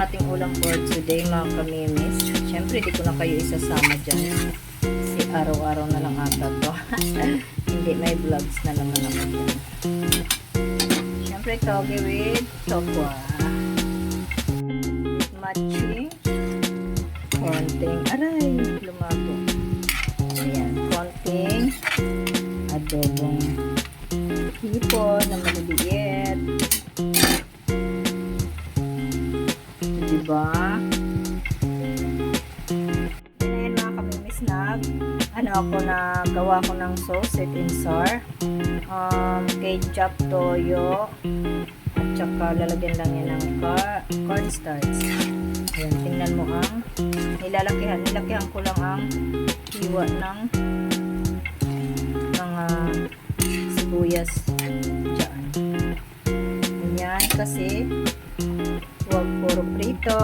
ating ulam for today mga kamimis. Siyempre, di ko na kayo isasama dyan. Kasi araw-araw na lang ata to. Hindi, may vlogs na naman ako. Siyempre, toge with tokwa. With Diba? Ngayon mga kamimis na ano ako na gawa ko ng sauce sweet and sour um, ketchup toyo at saka lalagyan lang yan ng car, cornstarch. Ayan tingnan mo ang nilalakihan. Nilakihan ko lang ang hiwa ng mga sibuyas dyan. Ganyan kasi prito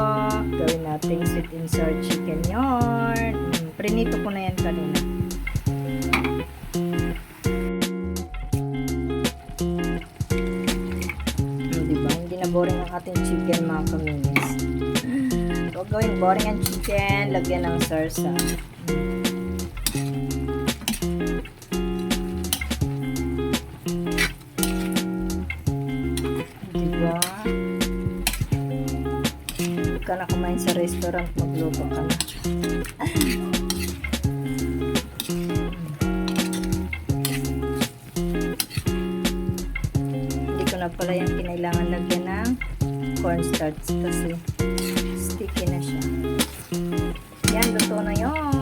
gawin natin and sour chicken mm, prinito ko na yan kanina Hmm, diba? Hindi na boring ang ating chicken mga kaminis. Huwag gawing boring ang chicken, lagyan ng sarsa. Diba? Ka na kumain sa restaurant, magluto ka na. Hindi ko na pala yung kinailangan lagyan ng cornstarch kasi sticky na siya. Yan, luto na yon.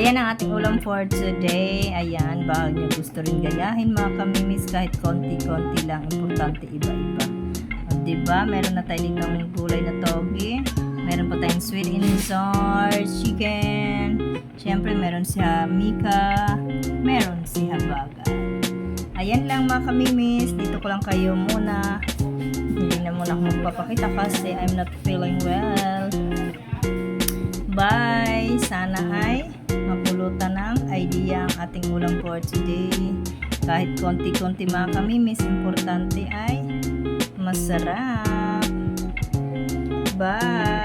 Ayan ang ating ulam for today. Ayan, baka nyo gusto rin gayahin mga kamimis kahit konti-konti lang. Importante iba-iba. O, diba? Meron na tayo dito ng gulay na togi. Meron pa tayong sweet and sour chicken. Siyempre, meron si Mika. Meron si Habaga. Ayan lang mga kamimis. Dito ko lang kayo muna. Hindi na muna ako magpapakita kasi I'm not feeling well. Bye! Sana ay idea ang ating ulam for today. Kahit konti-konti mga kamimis, importante ay masarap. Bye!